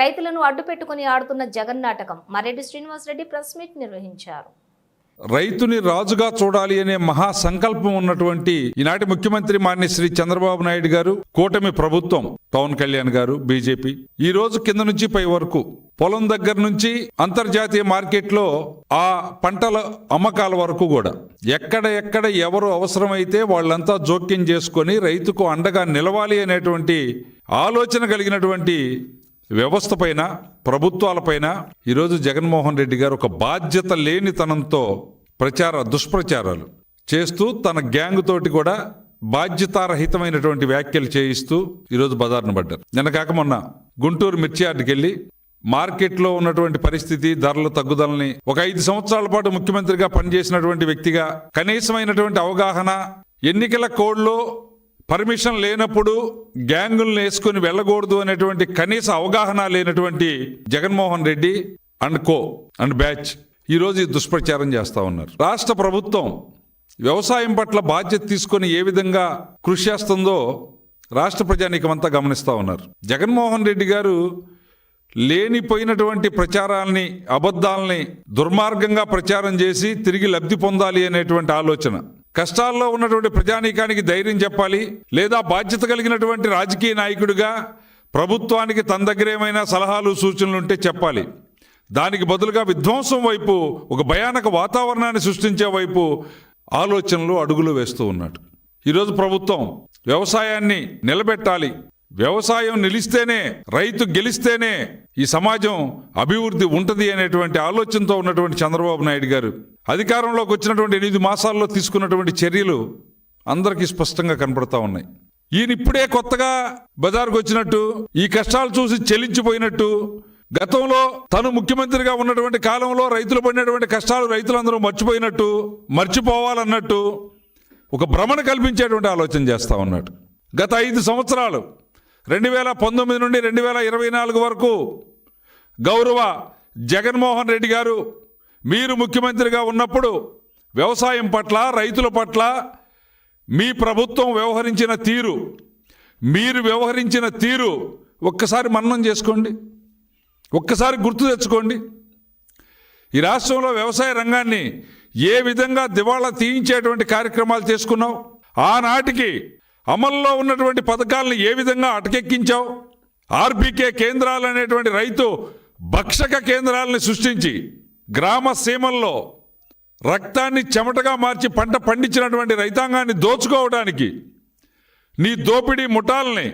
రైతులను అడ్డుపెట్టుకుని ఆడుతున్న జగన్ నాటకం. మరెడ్డి శ్రీనివాసరెడ్డి ప్రెస్ మీట్ నిర్వహించారు. రైతుని రాజుగా చూడాలి అనే మహా సంకల్పం ఉన్నటువంటి ఈనాటి ముఖ్యమంత్రి మాన్య శ్రీ చంద్రబాబు నాయుడు గారు కూటమి ప్రభుత్వం పవన్ కళ్యాణ్ గారు బీజేపీ ఈ రోజు కింద నుంచి పై వరకు పొలం దగ్గర నుంచి అంతర్జాతీయ మార్కెట్లో ఆ పంటల అమ్మకాల వరకు కూడా. ఎక్కడ ఎక్కడ ఎవరు అవసరమైతే వాళ్ళంతా జోక్యం చేసుకొని రైతుకు అండగా నిలవాలి అనేటువంటి ఆలోచన కలిగినటువంటి వ్యవస్థపైన ప్రభుత్వాలపైన ఈరోజు జగన్మోహన్ రెడ్డి గారు ఒక బాధ్యత లేనితనంతో ప్రచార దుష్ప్రచారాలు చేస్తూ తన గ్యాంగ్ తోటి కూడా బాధ్యతారహితమైనటువంటి వ్యాఖ్యలు చేయిస్తూ ఈరోజు బజార్ను పడ్డారు. నిన్న కాక మొన్న గుంటూరు మిర్చి మార్కెట్లో ఉన్నటువంటి పరిస్థితి ధరల తగ్గుదలని ఒక ఐదు సంవత్సరాల పాటు ముఖ్యమంత్రిగా పనిచేసినటువంటి వ్యక్తిగా కనీసమైనటువంటి అవగాహన ఎన్నికల కోడ్లో పర్మిషన్ లేనప్పుడు గ్యాంగుల్ని వేసుకుని వెళ్ళకూడదు అనేటువంటి కనీస అవగాహన లేనటువంటి Jaganmohan Reddy and co and batch ఈరోజు ఈ దుష్ప్రచారం చేస్తూ ఉన్నారు. రాష్ట్ర ప్రభుత్వం వ్యవసాయం పట్ల బాధ్యత తీసుకొని ఏ విధంగా కృషి చేస్తుందో రాష్ట్ర ప్రజానీకమంతా గమనిస్తూ ఉన్నారు. జగన్మోహన్ రెడ్డి గారు లేనిపోయినటువంటి ప్రచారాల్ని అబద్ధాలని దుర్మార్గంగా ప్రచారం చేసి తిరిగి లబ్ధి పొందాలి అనేటువంటి ఆలోచన. కష్టాల్లో ఉన్నటువంటి ప్రజానీకానికి ధైర్యం చెప్పాలి లేదా బాధ్యత కలిగినటువంటి రాజకీయ నాయకుడిగా ప్రభుత్వానికి తన దగ్గర ఏమైనా సలహాలు సూచనలు ఉంటే చెప్పాలి. దానికి బదులుగా విధ్వంసం వైపు ఒక భయానక వాతావరణాన్ని సృష్టించే వైపు ఆలోచనలు అడుగులు వేస్తూ ఉన్నాడు. ఈరోజు ప్రభుత్వం వ్యవసాయాన్ని నిలబెట్టాలి. వ్యవసాయం నిలిస్తేనే రైతు గెలిస్తేనే ఈ సమాజం అభివృద్ధి ఉంటుంది అనేటువంటి ఆలోచనతో ఉన్నటువంటి చంద్రబాబు నాయుడు గారు అధికారంలోకి వచ్చినటువంటి ఎనిమిది మాసాల్లో తీసుకున్నటువంటి చర్యలు అందరికీ స్పష్టంగా కనపడతా ఉన్నాయి. ఈయన ఇప్పుడే కొత్తగా బజార్కు వచ్చినట్టు ఈ కష్టాలు చూసి చెల్లించిపోయినట్టు గతంలో తను ముఖ్యమంత్రిగా ఉన్నటువంటి కాలంలో రైతులు పడినటువంటి కష్టాలు రైతులందరూ మర్చిపోయినట్టు మర్చిపోవాలన్నట్టు ఒక భ్రమణ కల్పించేటువంటి ఆలోచన చేస్తా ఉన్నాడు. గత ఐదు సంవత్సరాలు రెండు వేల పంతొమ్మిది నుండి రెండు వేల ఇరవై నాలుగు వరకు గౌరవ జగన్మోహన్ రెడ్డి గారు మీరు ముఖ్యమంత్రిగా ఉన్నప్పుడు వ్యవసాయం పట్ల రైతుల పట్ల మీ ప్రభుత్వం వ్యవహరించిన తీరు మీరు వ్యవహరించిన తీరు ఒక్కసారి మన్నం చేసుకోండి. ఒక్కసారి గుర్తు తెచ్చుకోండి. ఈ రాష్ట్రంలో వ్యవసాయ రంగాన్ని ఏ విధంగా దివాళా తీయించేటువంటి కార్యక్రమాలు చేసుకున్నావు? ఆనాటికి అమల్లో ఉన్నటువంటి పథకాలను ఏ విధంగా అటకెక్కించావు? ఆర్బీకే కేంద్రాలు అనేటువంటి రైతు భక్షక కేంద్రాలని సృష్టించి గ్రామ సీమల్లో రక్తాన్ని చెమటగా మార్చి పంట పండించినటువంటి రైతాంగాన్ని దోచుకోవడానికి నీ దోపిడీ ముఠాలని